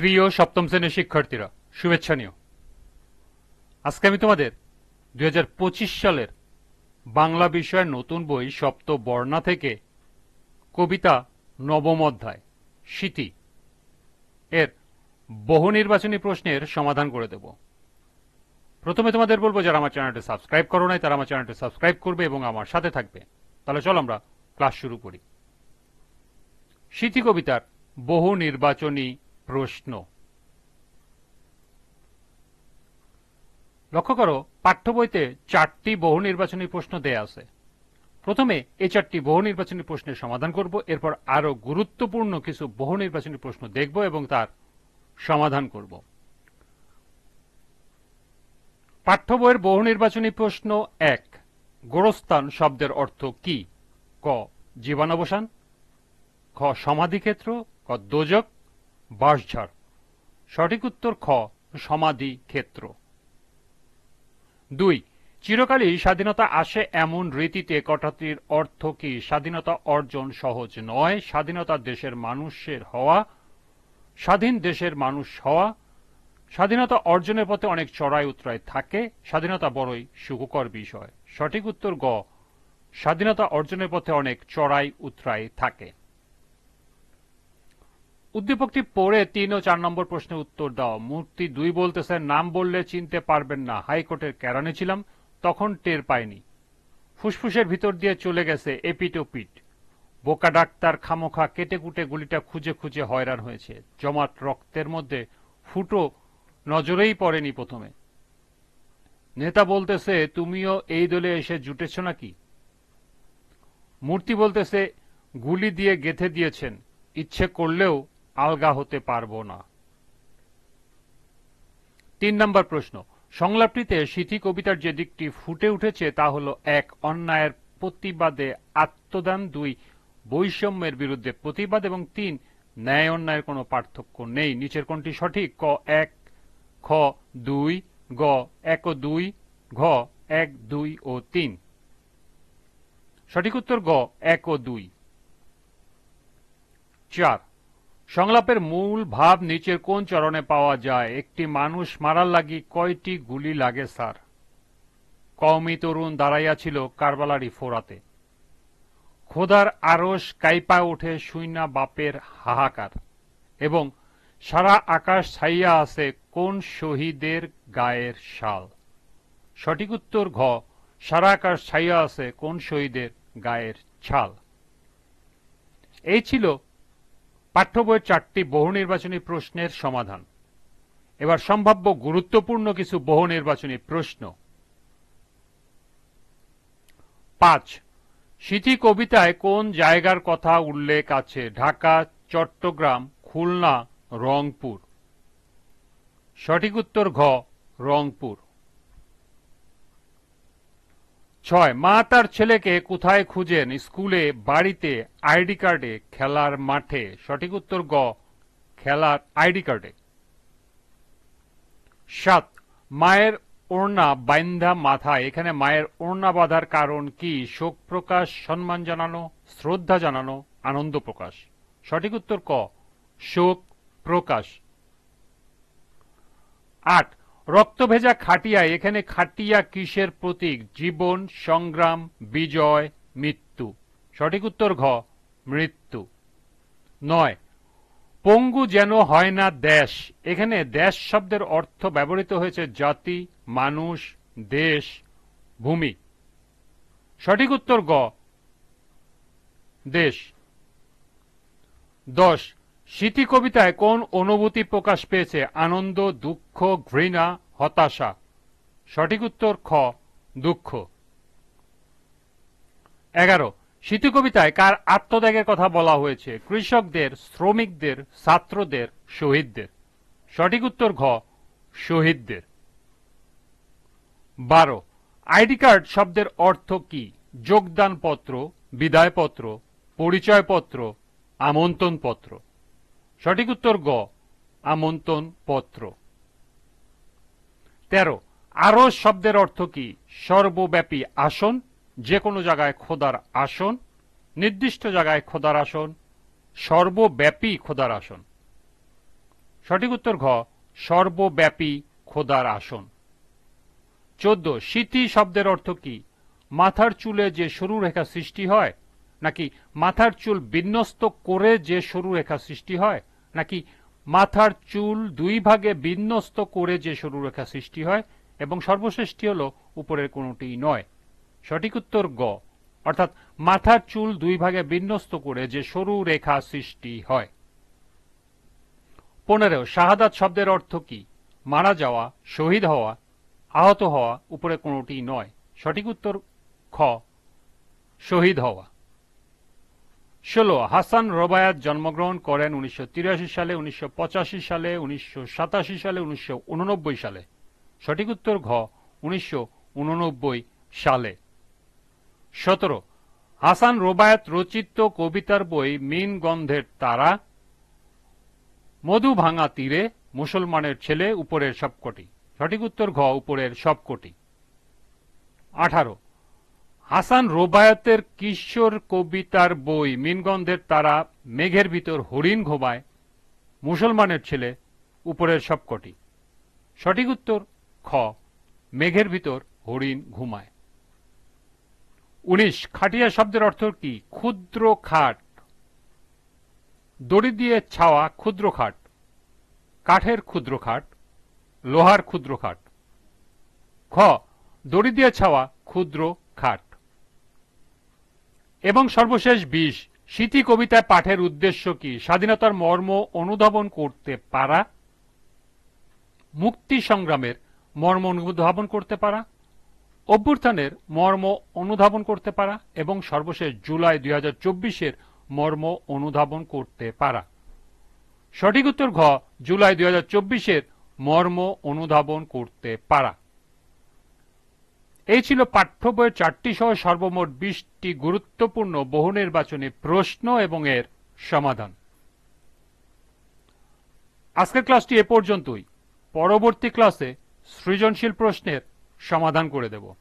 প্রিয় সপ্তম শ্রেণির শিক্ষার্থীরা, শুভেচ্ছা নিও। আজকে আমি তোমাদের দু হাজার পঁচিশ সালের বাংলা বিষয়ের নতুন বই সপ্ত বর্ণা থেকে কবিতা নবম অধ্যায় স্মৃতি এর বহু নির্বাচনী প্রশ্নের সমাধান করে দেব। প্রথমে তোমাদের বলব, যারা আমার চ্যানেলটি সাবস্ক্রাইব করো নাই, তারা আমার চ্যানেলটি সাবস্ক্রাইব করবে এবং আমার সাথে থাকবে। তাহলে চলো আমরা ক্লাস শুরু করি। স্মৃতি কবিতার বহু নির্বাচনী প্রশ্ন। লক্ষ্য করো, পাঠ্য বইতে চারটি বহু নির্বাচনী প্রশ্ন দেয়া আছে। প্রথমে এই চারটি বহু নির্বাচনী প্রশ্নের সমাধান করব, এরপর আরও গুরুত্বপূর্ণ কিছু বহু নির্বাচনী প্রশ্ন দেখব এবং তার সমাধান করব। পাঠ্য বইয়ের বহু নির্বাচনী প্রশ্ন এক, গোরস্থান শব্দের অর্থ কি? ক, জীবনাবসান, খ, সমাধিক্ষেত্র, ক, দোজক বাঁশঝাড় সঠিক উত্তর খ, সমাধি ক্ষেত্র। দুই, চিরকালই স্বাধীনতা আসে এমন রীতিতে কথাটির অর্থ কি? স্বাধীনতা অর্জন সহজ নয়। স্বাধীনতা দেশের মানুষের হওয়া, স্বাধীন দেশের মানুষ হওয়া। স্বাধীনতা অর্জনের পথে অনেক চড়াই উতরাই থাকে। স্বাধীনতা বড়ই সুখকর বিষয়। সঠিক উত্তর গ, স্বাধীনতা অর্জনের পথে অনেক চড়াই উতরাই থাকে। উদ্দীপকটি পড়ে তিন ও চার নম্বর প্রশ্নের উত্তর দাও। মূর্তি দুই বলতেছে নাম বললে চিনতে পারবেন না। হাইকোর্টের কেরানে ছিলাম, তখন টের পাইনি। ফুসফুসের ভিতর দিয়ে চলে গেছে এপিট বোকা ডাক্তার খামোখা কেটে কুটে গুলিটা খুঁজে খুঁজে হয়রান হয়েছে। জমাট রক্তের মধ্যে ফুটো নজরেই পড়েনি প্রথমে। নেতা বলতেছে, তুমিও এই দলে এসে জুটেছ নাকি? মূর্তি বলতেছে, গুলি দিয়ে গেথে দিয়েছেন। ইচ্ছে করলেও আলগা হতে পারব না। তিন নম্বর প্রশ্ন। সংলাপটিতে সিথি কবিতার যে দিকটি ফুটে উঠেছে তা হল এক, অন্যায়ের প্রতিবাদে আত্মদান, দুই, বৈষম্যের বিরুদ্ধে প্রতিবাদ, এবং তিন, ন্যায় অন্যায়ের কোনো পার্থক্য নেই। নিচের কোনটি সঠিক? ক, এক, খ, দুই, গ, এক ও দুই, ঘ, এক, দুই ও তিন। সঠিক উত্তর গ, এক ও দুই। চার সংলাপের মূল ভাব নিচের কোন চরণে পাওয়া যায়? একটি মানুষ মারার লাগি কয়টি গুলি লাগে, স্যার? কওমি তরুণ দাঁড়াইয়াছিল কারবালারি ফোরাতে। খোদার আরস কাইপা ওঠে শুইনা বাপের হাহাকার এবং সারা আকাশ ছাইয়া আছে কোন শহীদের গায়ের শাল? সঠিক উত্তর ঘ, সারা আকাশ ছাইয়া আছে কোন শহীদের গায়ের ছাল? এই ছিল পাঠ্য বইয়ের চারটি বহু নির্বাচনী প্রশ্নের সমাধান। এবার সম্ভাব্য গুরুত্বপূর্ণ কিছু বহু নির্বাচনী প্রশ্ন। পাঁচ সিথি কবিতায় কোন জায়গার কথা উল্লেখ আছে? ঢাকা, চট্টগ্রাম, খুলনা, রংপুর। সঠিক উত্তর ঘ, রংপুর। ছয়, মা তার ছেলেকে কোথায় খুঁজেন? স্কুলে, বাড়িতে, আইডি কার্ডে, খেলার মাঠে। সঠিক উত্তর গ, খেলার আইডি কার্ডে। সাত, মায়ের ওড়না বাইন্ধা মাথায়। এখানে মায়ের ওড়না বাঁধার কারণ কি? শোক প্রকাশ, সম্মান জানানো, শ্রদ্ধা জানানো, আনন্দ প্রকাশ। সঠিক উত্তর ক, শোক প্রকাশ। আট রক্তভেজা খাটিয়া এখানে খাটিয়া কিসের প্রতীক? জীবন, সংগ্রাম, বিজয়, মৃত্যু। সঠিক উত্তর ঘ, মৃত্যু। নয়, পঙ্গু যেন হয় না দেশ। এখানে দেশ শব্দের অর্থ ব্যবহৃত হয়েছে জাতি, মানুষ, দেশ, ভূমি। সঠিক উত্তর গ দেশ। দশ স্মৃতি কবিতায় কোন অনুভূতি প্রকাশ পেয়েছে? আনন্দ, দুঃখ, ঘৃণা, হতাশা? সঠিক উত্তর খ, দুঃখ। এগারো। স্মৃতি কবিতায় কার আত্মত্যাগের কথা বলা হয়েছে? কৃষকদের, শ্রমিকদের, ছাত্রদের, শহীদদের। সঠিক উত্তর ঘ, শহীদদের। বারো। আইডি কার্ড শব্দের অর্থ কি? যোগদানপত্র, বিদায়পত্র, পরিচয়পত্র আমন্ত্রণ পত্র সঠিক উত্তর গ, আমন্ত্রণ পত্র। তেরো, আরও শব্দের অর্থ কি? সর্বব্যাপী আসন যে কোনো জায়গায় খোদার আসন, নির্দিষ্ট জায়গায় খোদার আসন, সর্বব্যাপী খোদার আসন। সঠিক উত্তর ঘ, সর্বব্যাপী খোদার আসন। চোদ্দ, স্মৃতি শব্দের অর্থ কি? মাথার চুলে যে সরু রেখা সৃষ্টি হয়, নাকি মাথার চুল বিন্যস্ত করে যে সরু রেখা সৃষ্টি হয়? নাকি মাথার চুল দুই ভাগে বিন্যস্ত করে যে সরু রেখা সৃষ্টি হয় এবং সর্বশেষটি হল উপরের কোনটি নয়। সঠিক উত্তর গ। অর্থাৎ মাথার চুল দুই ভাগে বিন্যস্ত করে যে সরু রেখা সৃষ্টি হয়। পনেরো, শাহাদাত শব্দের অর্থ কি? মারা যাওয়া, শহীদ হওয়া, আহত হওয়া উপরে কোনটি নয়। সঠিক উত্তর খ। শহীদ হওয়া। ষোলো, হাসান রবায়াত জন্মগ্রহণ করেন উনিশশো সালে উনিশশো সালে উনিশশো সালে উনিশশো সালে। সঠিক উত্তর ঘ, উনিশশো সালে। সতেরো, হাসান রোবায়াত রচিত কবিতার বই মিন গন্ধের তারা, মধু ভাঙা তীরে, মুসলমানের ছেলে, উপরের সবকটি। সঠিক উত্তর ঘ, উপরের সবকটি। আঠারো হাসান রোবায়াতের কিশোর কবিতার বই মিনগন্ধের তারা মেঘের ভিতর হরিণ ঘোবায়, মুসলমানের ছেলে উপরের সবকটি। সঠিক উত্তর, খ, মেঘের ভিতর হরিণ ঘুমায়। উনিশ, খাটিয়া শব্দের অর্থ কি? ক্ষুদ্র খাট। দড়ি দিয়ে ছাওয়া ক্ষুদ্র খাট। কাঠের ক্ষুদ্র খাট, লোহার ক্ষুদ্র খাট। খ, দড়ি দিয়ে ছাওয়া ক্ষুদ্র খাট। এবং সর্বশেষ বিশ স্মৃতি কবিতায় পাঠের উদ্দেশ্য কি? স্বাধীনতার মর্ম অনুধাবন করতে পারা? মুক্তি সংগ্রামের মর্ম অনুধাবন করতে পারা? অভ্যুত্থানের মর্ম অনুধাবন করতে পারা? এবং সর্বশেষ জুলাই দুই হাজার চব্বিশের মর্ম অনুধাবন করতে পারা? সঠিক উত্তর ঘ, জুলাই দুই হাজার চব্বিশের মর্ম অনুধাবন করতে পারা। এই ছিল পাঠ্য বইয়ের চারটি সহ সর্বমোট বিশটি গুরুত্বপূর্ণ বহু নির্বাচনী প্রশ্ন এবং এর সমাধান। আজকের ক্লাসটি এ পর্যন্তই। পরবর্তী ক্লাসে সৃজনশীল প্রশ্নের সমাধান করে দেব।